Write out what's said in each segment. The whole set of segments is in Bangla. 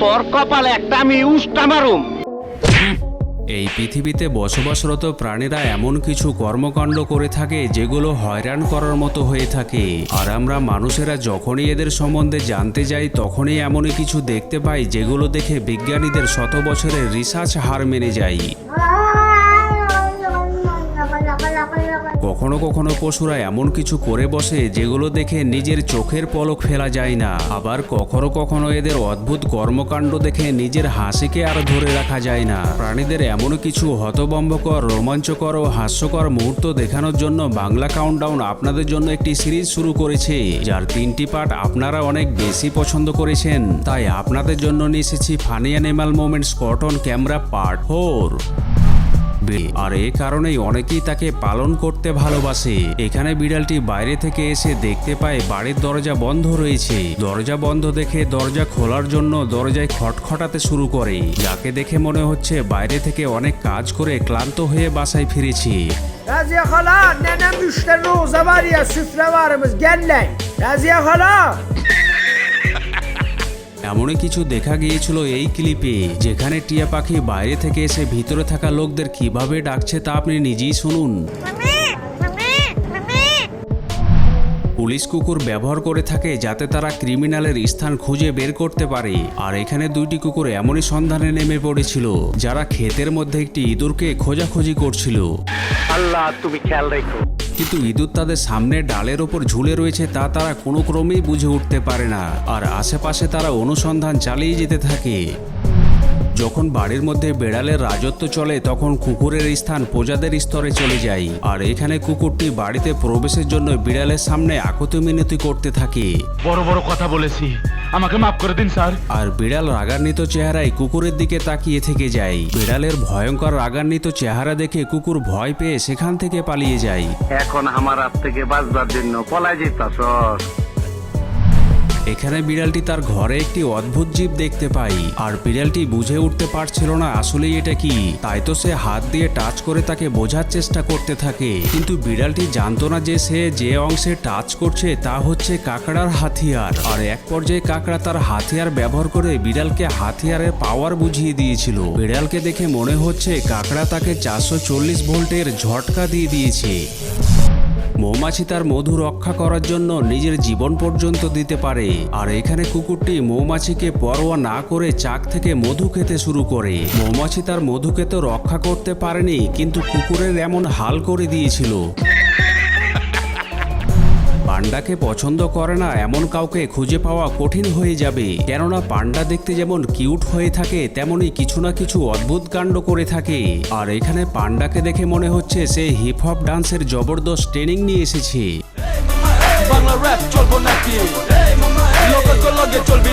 তোর কপালে একটা আমি উষ্টা মারুম। এই পৃথিবীতে বসবাসরত প্রাণীরা এমন কিছু কর্মকাণ্ড করে থাকে যেগুলো হয়রান করার মতো হয়ে থাকে। আর আমরা মানুষেরা যখনই এদের সম্বন্ধে জানতে যাই, তখনই এমনই কিছু দেখতে পাই যেগুলো দেখে বিজ্ঞানীদের শত বছরের রিসার্চ হার মেনে যায় কখনো কখনো পশুরা এমন কিছু করে বসে যেগুলো দেখে নিজের চোখের পলক ফেলা যায় না। আবার কখনো কখনো এদের অদ্ভুত কর্মকাণ্ড দেখে নিজের হাসিকে আর ধরে রাখা যায় না। প্রাণীদের এমন কিছু হতবম্বকর, রোমাঞ্চকর ও হাস্যকর মুহূর্ত দেখানোর জন্য বাংলা কাউন্টডাউন আপনাদের জন্য একটি সিরিজ শুরু করেছে, যার তিনটি পার্ট আপনারা অনেক বেশি পছন্দ করেছেন। তাই আপনাদের জন্য নিয়ে এসেছি funny animal moments caught on camera part four. বে- আর এ কারণেই অনেকেই তাকে পালন করতে ভালোবাসে। এখানে বিড়ালটি বাইরে থেকে এসে দেখতে পায় বাড়ির দরজা বন্ধ রয়েছে। দরজা বন্ধ দেখে দরজা খোলার জন্য দরজায় খটখটাতে শুরু করে। যাকে দেখে মনে হচ্ছে বাইরে থেকে অনেক কাজ করে ক্লান্ত হয়ে বাসায় ফিরেছি. এমনই কিছু দেখা গিয়েছিল এই ক্লিপে, যেখানে টিয়া পাখি বাইরে থেকে এসে ভিতরে থাকা লোকদের কীভাবে ডাকছে তা আপনি নিজেই শুনুন। পুলিশ কুকুর ব্যবহার করে থাকে যাতে তারা ক্রিমিনালের স্থান খুঁজে বের করতে পারে। আর এখানে দুইটি কুকুর এমনই সন্ধানে নেমে পড়েছিল, যারা ক্ষেতের মধ্যে একটি ইঁদুরকে খোঁজাখুঁজি করছিল। আল্লাহ, তুমি খেয়াল রেখো। কিন্তু ইঁদুর তাদের সামনে ডালের ওপর ঝুলে রয়েছে তা তারা কোনো ক্রমেই বুঝে উঠতে পারে না। আর আশেপাশে তারা অনুসন্ধান চালিয়ে যেতে থাকে। যখন বাড়ির মধ্যে বেড়ালের রাজত্ব চলে, তখন কুকুরের স্থান প্রজাদের স্তরে চলে যায়। আর এখানে কুকুরটি বাড়িতে প্রবেশের জন্য বিড়ালের সামনে আকুতি মিনতি করতে থাকে। বড় বড় কথা বলেছি। আমাকে মাফ করে দিন স্যার। আর বিড়াল রাগান্বিত চেহারায় কুকুরের দিকে তাকিয়ে থেকে যায়। বিড়ালের ভয়ঙ্কর রাগান্বিত চেহারা দেখে কুকুর ভয় পেয়ে সেখান থেকে পালিয়ে যায়। এখন আমার হাত থেকে বাঁচবার জন্য পলাই যেতাস এখানে বিড়ালটি তার ঘরে একটি অদ্ভুত জীব দেখতে পাই আর বিড়ালটি বুঝে উঠতে পারছিল না আসলেই এটা কি। তাই তো সে হাত দিয়ে টাচ করে তাকে বোঝার চেষ্টা করতে থাকে। কিন্তু বিড়ালটি জানতো না যে সে যে অংশে টাচ করছে তা হচ্ছে কাকড়ার হাতিয়ার। আর এক পর্যায়ে কাকড়া তার হাতিয়ার ব্যবহার করে বিড়ালকে হাতিয়ারের পাওয়ার বুঝিয়ে দিয়েছিল। বিড়ালকে দেখে মনে হচ্ছে কাকড়া তাকে চারশো চল্লিশ ভোল্টের ঝটকা দিয়ে দিয়েছে। মৌমাছি তার মধু রক্ষা করার জন্য নিজের জীবন পর্যন্ত দিতে পারে। আর এখানে কুকুরটি মৌমাছিকে পরোয়া না করে চাক থেকে মধু খেতে শুরু করে। মৌমাছি তার মধুকে তো রক্ষা করতে পারেনি, কিন্তু কুকুরের এমন হাল করে দিয়েছিল। পান্ডাকে পছন্দ করে না এমন কাউকে খুঁজে পাওয়া কঠিন হয়ে যাবে। কেননা পান্ডা দেখতে যেমন কিউট হয়ে থাকে তেমনই কিছু না কিছু অদ্ভুত কাণ্ড করে থাকে। আর এখানে পান্ডাকে দেখে মনে হচ্ছে সে হিপ হপ ডান্সের জবরদস্ত ট্রেনিং নিয়ে এসেছে। বাংলা র্যাপ চলবো নাকি? লগে চলবি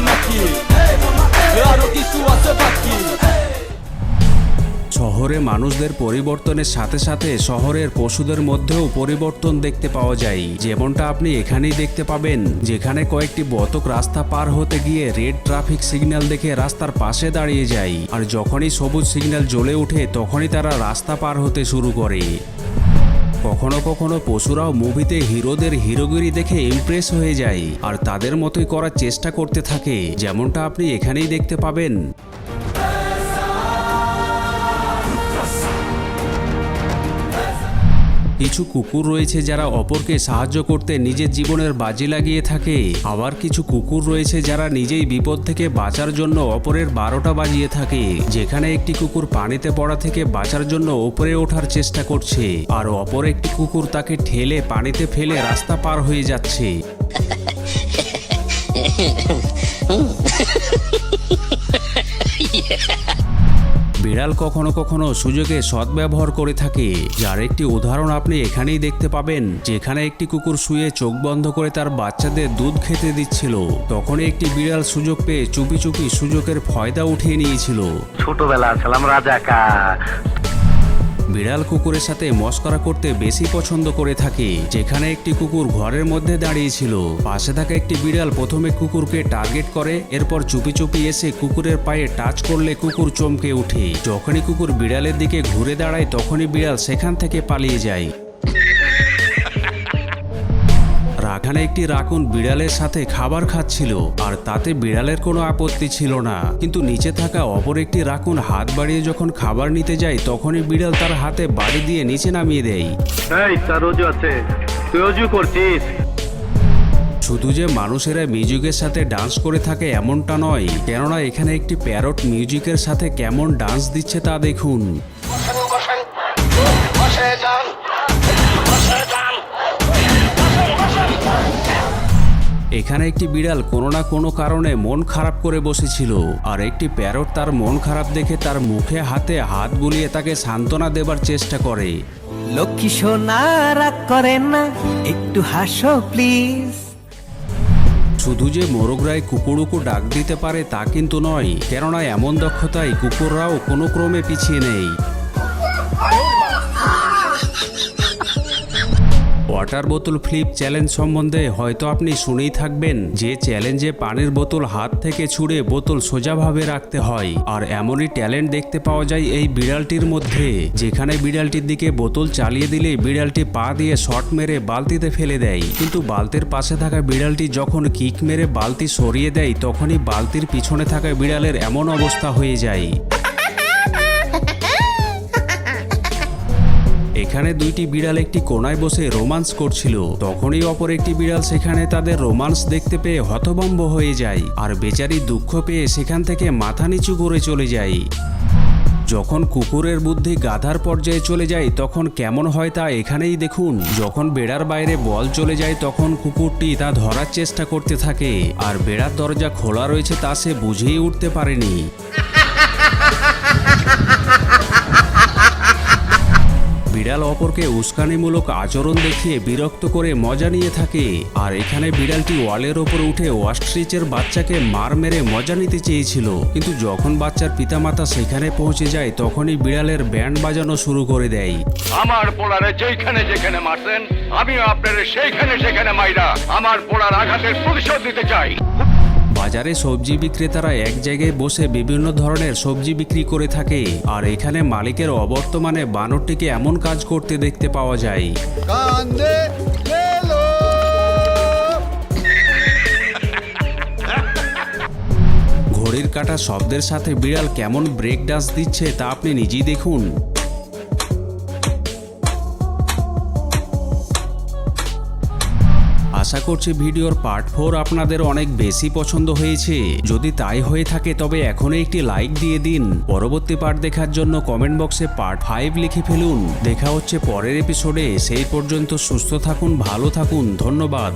শহরে মানুষদের পরিবর্তনের সাথে সাথে শহরের পশুদের মধ্যেও পরিবর্তন দেখতে পাওয়া যায়। যেমনটা আপনি এখানেই দেখতে পাবেন, যেখানে কয়েকটি বতক রাস্তা পার হতে গিয়ে রেড ট্রাফিক সিগন্যাল দেখে রাস্তার পাশে দাঁড়িয়ে যায়। আর যখনই সবুজ সিগন্যাল জ্বলে ওঠে, তখনই তারা রাস্তা পার হতে শুরু করে। কখনো কখনো পশুরাও মুভিতে হিরোদের হিরোগিরি দেখে ইমপ্রেস হয়ে যায়। আর তাদের মতোই করার চেষ্টা করতে থাকে, যেমনটা আপনি এখানেই দেখতে পাবেন। কিছু কুকুর রয়েছে যারা অপরকে সাহায্য করতে নিজের জীবনের বাজি লাগিয়ে থাকে। আবার কিছু কুকুর রয়েছে যারা নিজেই বিপদ থেকে বাঁচার জন্য অপরের বারোটা বাজিয়ে থাকে, যেখানে একটি কুকুর পানিতে পড়া থেকে বাঁচার জন্য ওপরে ওঠার চেষ্টা করছে, আর অপর একটি কুকুর তাকে ঠেলে পানিতে ফেলে রাস্তা পার হয়ে যাচ্ছে। বিড়াল কখনো কখনো সুযোগে সদ্ব্যবহার করে থাকে। যার একটি উদাহরণ আপনি এখানেই দেখতে পাবেন, যেখানে একটি কুকুর শুয়ে চোখ বন্ধ করে তার বাচ্চাদের দুধ খেতে দিচ্ছিল। তখন একটি বিড়াল সুযোগ পেয়ে চুপি চুপি সুযোগের ফয়দা উঠিয়ে নিয়েছিল। ছোটবেলা ছিলাম বিড়াল কুকুরের সাথে মস্করা করতে বেশি পছন্দ করে থাকে। যেখানে একটি কুকুর ঘরের মধ্যে দাঁড়িয়েছিল পাশে থাকা একটি বিড়াল প্রথমে কুকুরকে টার্গেট করে, এরপর চুপি চুপি এসে কুকুরের পায়ে টাচ করলে কুকুর চমকে ওঠে। যখনই কুকুর বিড়ালের দিকে ঘুরে দাঁড়ায়, তখনই বিড়াল সেখান থেকে পালিয়ে যায়। এখানে একটি রাকুন বিড়ালের সাথে খাবার খাচ্ছিল আর তাতে বিড়ালের কোনো আপত্তি ছিল না। কিন্তু নিচে থাকা অপর একটি রাকুন হাত বাড়িয়ে যখন খাবার নিতে যায় তখনই বিড়াল তার হাতে বাড়ি দিয়ে নিচে নামিয়ে দেয়। তার অজু আছে। তুই অজু করছিস? শুধু যে মানুষেরা মিউজিকের সাথে ডান্স করে থাকে এমনটা নয় কেননা এখানে একটি প্যারট মিউজিকের সাথে কেমন ডান্স দিচ্ছে তা দেখুন। এখানে একটি বিড়াল কোনো না কোনো কারণে মন খারাপ করে বসেছিল আর একটি প্যারট তার মন খারাপ দেখে তার মুখে হাতে হাত বুলিয়ে তাকে সান্ত্বনা দেবার চেষ্টা করে। লক্ষ্মী সোনা রাগ করেন না একটু হাসো প্লিজ। শুধু যে মোরগরাই কুকুরুকু ডাক দিতে পারে তা কিন্তু নয় কেননা এমন দক্ষতায় কুকুররাও কোনো ক্রমে পিছিয়ে নেই। ওয়াটার বোতল ফ্লিপ চ্যালেঞ্জ সম্বন্ধে হয়তো আপনি শুনেই থাকবেন যে চ্যালেঞ্জে পানির বোতল হাত থেকে ছুঁড়ে বোতল সোজাভাবে রাখতে হয়। আর এমনই ট্যালেন্ট দেখতে পাওয়া যায় এই বিড়ালটির মধ্যে, যেখানে বিড়ালটির দিকে বোতল চালিয়ে দিলে বিড়ালটি পা দিয়ে শট মেরে বালতিতে ফেলে দেয়। কিন্তু বালতির পাশে থাকা বিড়ালটি যখন কিক মেরে বালতি সরিয়ে দেয়, তখনই বালতির পিছনে থাকা বিড়ালের এমন অবস্থা হয়ে যায়। এখানে দুইটি বিড়াল একটি কোনায় বসে রোমান্স করছিল। তখনই অপর একটি বিড়াল সেখানে তাদের রোমান্স দেখতে পেয়ে হতভম্ব হয়ে যায় আর বেচারি দুঃখ পেয়ে সেখান থেকে মাথা নিচু করে চলে যায়। যখন কুকুরের বুদ্ধি গাধার পর্যায়ে চলে যায়, তখন কেমন হয় তা এখানেই দেখুন। যখন বেড়ার বাইরে বল চলে যায়, তখন কুকুরটি তা ধরার চেষ্টা করতে থাকে, আর বেড়ার দরজা খোলা রয়েছে তা সে বুঝেই উঠতে পারেনি। বিড়াল অপরকে উস্কানিমূলক আচরণ দেখিয়ে বিরক্ত করে মজা নিয়ে থাকে। আর এখানে বিড়ালটি ওয়ালের ওপর উঠে ওয়াস্ট্রিচের বাচ্চাকে মার মেরে মজা নিতে চেয়েছিল। কিন্তু যখন বাচ্চার পিতামাতা সেখানে পৌঁছে যায়, তখনই বিড়ালের ব্যান্ড বাজানো শুরু করে দেয়। আমার পোলারে যেখানে যেখানে মারছেন, আমিও আপনার সেইখানে সেখানে মাইরা আমার পোলার আঘাতের প্রতিশোধ দিতে চাই। বাজারে সবজি বিক্রেতারা এক জায়গায় বসে বিভিন্ন ধরনের সবজি বিক্রি করে থাকে। আর এখানে মালিকের অবর্তমানে বানরটিকে এমন কাজ করতে দেখতে পাওয়া যায়। ঘড়ির কাটা শব্দের সাথে বিড়াল কেমন ব্রেক ডান্স দিচ্ছে তা আপনি নিজেই দেখুন। আশা করছি ভিডিওর পার্ট ফোর আপনাদের অনেক বেশি পছন্দ হয়েছে। যদি তাই হয়ে থাকে, তবে এখনই একটি লাইক দিয়ে দিন। পরবর্তী পার্ট দেখার জন্য কমেন্ট বক্সে পার্ট ফাইভ লিখে ফেলুন। দেখা হচ্ছে পরের এপিসোডে। সেই পর্যন্ত সুস্থ থাকুন, ভালো থাকুন। ধন্যবাদ।